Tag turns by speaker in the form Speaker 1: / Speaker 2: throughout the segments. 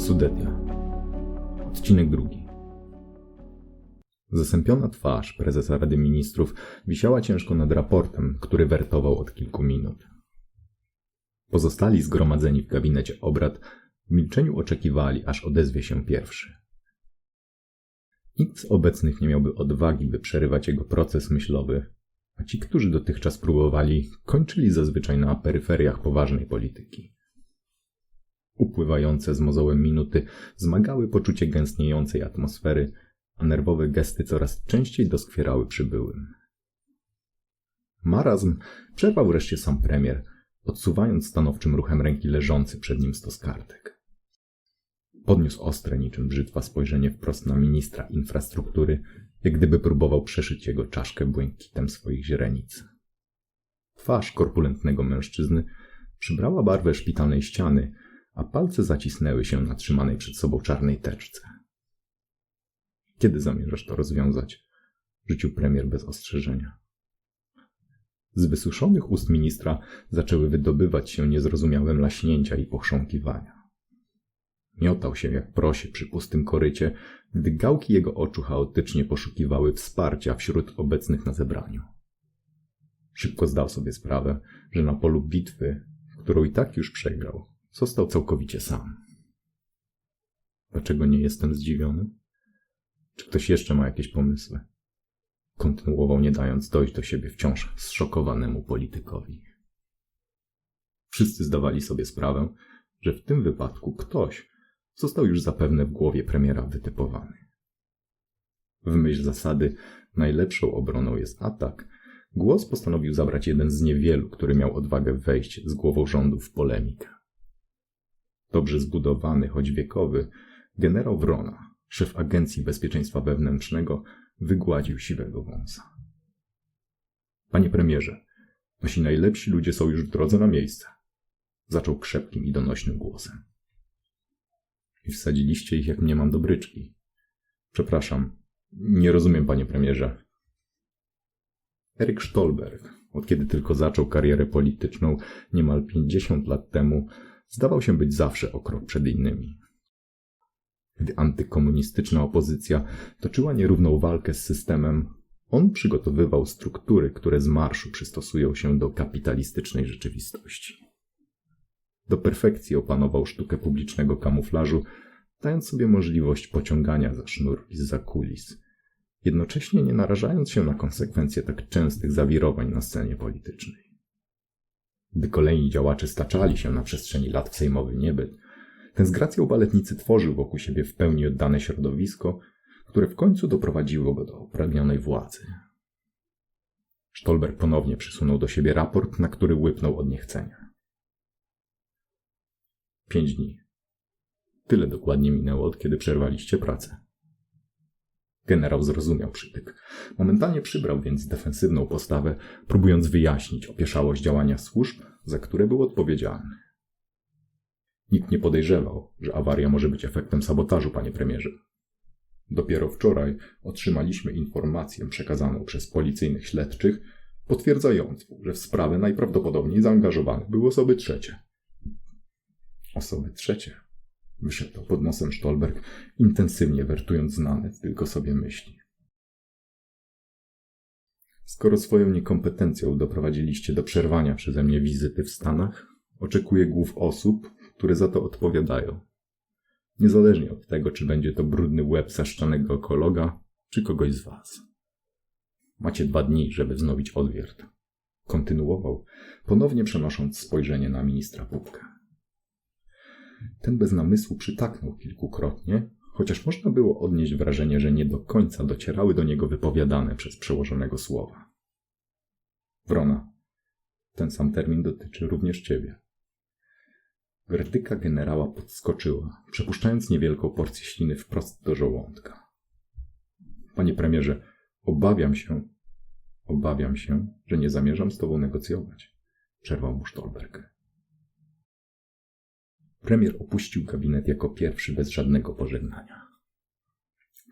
Speaker 1: Sudetia. Odcinek drugi. Zasępiona twarz prezesa Rady Ministrów wisiała ciężko nad raportem, który wertował od kilku minut. Pozostali zgromadzeni w gabinecie obrad w milczeniu oczekiwali, aż odezwie się pierwszy. Nikt z obecnych nie miałby odwagi, by przerywać jego proces myślowy, a ci, którzy dotychczas próbowali, kończyli zazwyczaj na peryferiach poważnej polityki. Upływające z mozołem minuty zmagały poczucie gęstniejącej atmosfery, a nerwowe gesty coraz częściej doskwierały przybyłym. Marazm przerwał wreszcie sam premier, odsuwając stanowczym ruchem ręki leżący przed nim stos kartek. Podniósł ostre niczym brzytwa spojrzenie wprost na ministra infrastruktury, jak gdyby próbował przeszyć jego czaszkę błękitem swoich źrenic. Twarz korpulentnego mężczyzny przybrała barwę szpitalnej ściany, a palce zacisnęły się na trzymanej przed sobą czarnej teczce. Kiedy zamierzasz to rozwiązać? Rzucił premier bez ostrzeżenia. Z wysuszonych ust ministra zaczęły wydobywać się niezrozumiałe laśnięcia i pochrząkiwania. Miotał się jak prosie przy pustym korycie, gdy gałki jego oczu chaotycznie poszukiwały wsparcia wśród obecnych na zebraniu. Szybko zdał sobie sprawę, że na polu bitwy, którą i tak już przegrał, został całkowicie sam. Dlaczego nie jestem zdziwiony? Czy ktoś jeszcze ma jakieś pomysły? Kontynuował, nie dając dojść do siebie wciąż zszokowanemu politykowi. Wszyscy zdawali sobie sprawę, że w tym wypadku ktoś został już zapewne w głowie premiera wytypowany. W myśl zasady najlepszą obroną jest atak, głos postanowił zabrać jeden z niewielu, który miał odwagę wejść z głową rządu w polemikę. Dobrze zbudowany, choć wiekowy, generał Wrona, szef Agencji Bezpieczeństwa Wewnętrznego, wygładził siwego wąsa. Panie premierze, nasi najlepsi ludzie są już w drodze na miejsce. Zaczął krzepkim i donośnym głosem. I wsadziliście ich, jak mnie mam do bryczki. Przepraszam, nie rozumiem, panie premierze. Eryk Stolberg, od kiedy tylko zaczął karierę polityczną niemal 50 lat temu, zdawał się być zawsze o krok przed innymi. Gdy antykomunistyczna opozycja toczyła nierówną walkę z systemem, on przygotowywał struktury, które z marszu przystosują się do kapitalistycznej rzeczywistości. Do perfekcji opanował sztukę publicznego kamuflażu, dając sobie możliwość pociągania za sznur i za kulis, jednocześnie nie narażając się na konsekwencje tak częstych zawirowań na scenie politycznej. Gdy kolejni działacze staczali się na przestrzeni lat w sejmowy niebyt, ten z gracją baletnicy tworzył wokół siebie w pełni oddane środowisko, które w końcu doprowadziło go do pragnionej władzy. Stolberg ponownie przysunął do siebie raport, na który łypnął od niechcenia. Pięć dni. Tyle dokładnie minęło, od kiedy przerwaliście pracę. Generał zrozumiał przytyk. Momentalnie przybrał więc defensywną postawę, próbując wyjaśnić opieszałość działania służb, za które był odpowiedzialny. Nikt nie podejrzewał, że awaria może być efektem sabotażu, panie premierze. Dopiero wczoraj otrzymaliśmy informację przekazaną przez policyjnych śledczych, potwierdzającą, że w sprawę najprawdopodobniej zaangażowane były osoby trzecie. Osoby trzecie? Wyszedł pod nosem Stolberg, intensywnie wertując znane tylko sobie myśli. Skoro swoją niekompetencją doprowadziliście do przerwania przeze mnie wizyty w Stanach, oczekuję głów osób, które za to odpowiadają. Niezależnie od tego, czy będzie to brudny łeb zaszczanego ekologa, czy kogoś z was. Macie dwa dni, żeby wznowić odwiert. Kontynuował, ponownie przenosząc spojrzenie na ministra Pupkę. Ten bez namysłu przytaknął kilkukrotnie, chociaż można było odnieść wrażenie, że nie do końca docierały do niego wypowiadane przez przełożonego słowa. Wrona, ten sam termin dotyczy również ciebie. Werdyka generała podskoczyła, przepuszczając niewielką porcję śliny wprost do żołądka. Panie premierze, obawiam się, obawiam się, że nie zamierzam z tobą negocjować, przerwał mu Stolberg. Premier opuścił gabinet jako pierwszy bez żadnego pożegnania.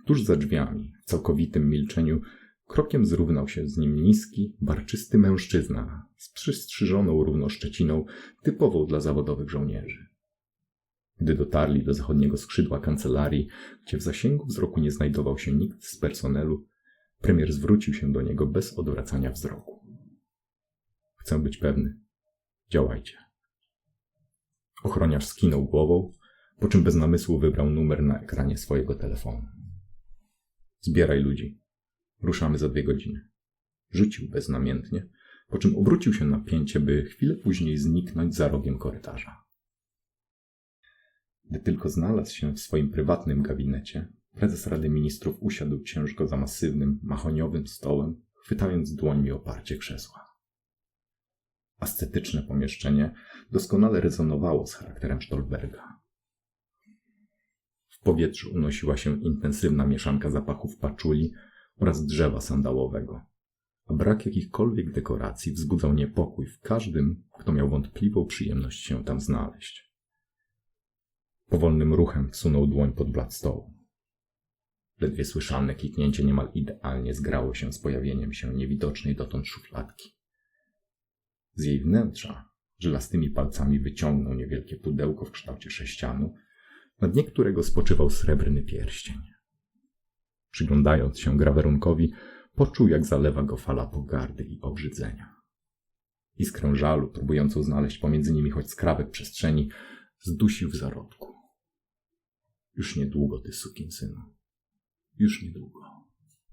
Speaker 1: Tuż za drzwiami, w całkowitym milczeniu, krokiem zrównał się z nim niski, barczysty mężczyzna z przystrzyżoną równo szczeciną, typową dla zawodowych żołnierzy. Gdy dotarli do zachodniego skrzydła kancelarii, gdzie w zasięgu wzroku nie znajdował się nikt z personelu, premier zwrócił się do niego bez odwracania wzroku. Chcę być pewny. Działajcie. Ochroniarz skinął głową, po czym bez namysłu wybrał numer na ekranie swojego telefonu. Zbieraj ludzi. Ruszamy za dwie godziny. Rzucił beznamiętnie, po czym obrócił się na pięcie, by chwilę później zniknąć za rogiem korytarza. Gdy tylko znalazł się w swoim prywatnym gabinecie, prezes Rady Ministrów usiadł ciężko za masywnym, mahoniowym stołem, chwytając dłońmi oparcie krzesła. Ascetyczne pomieszczenie doskonale rezonowało z charakterem Stolberga. W powietrzu unosiła się intensywna mieszanka zapachów paczuli oraz drzewa sandałowego, a brak jakichkolwiek dekoracji wzbudzał niepokój w każdym, kto miał wątpliwą przyjemność się tam znaleźć. Powolnym ruchem wsunął dłoń pod blat stołu. Ledwie słyszalne kiknięcie niemal idealnie zgrało się z pojawieniem się niewidocznej dotąd szufladki. Z jej wnętrza żylastymi palcami wyciągnął niewielkie pudełko w kształcie sześcianu, na dnie którego spoczywał srebrny pierścień. Przyglądając się grawerunkowi, poczuł, jak zalewa go fala pogardy i obrzydzenia. Iskrę żalu, próbującą znaleźć pomiędzy nimi choć skrawek przestrzeni, zdusił w zarodku. Już niedługo, ty synu. Już niedługo.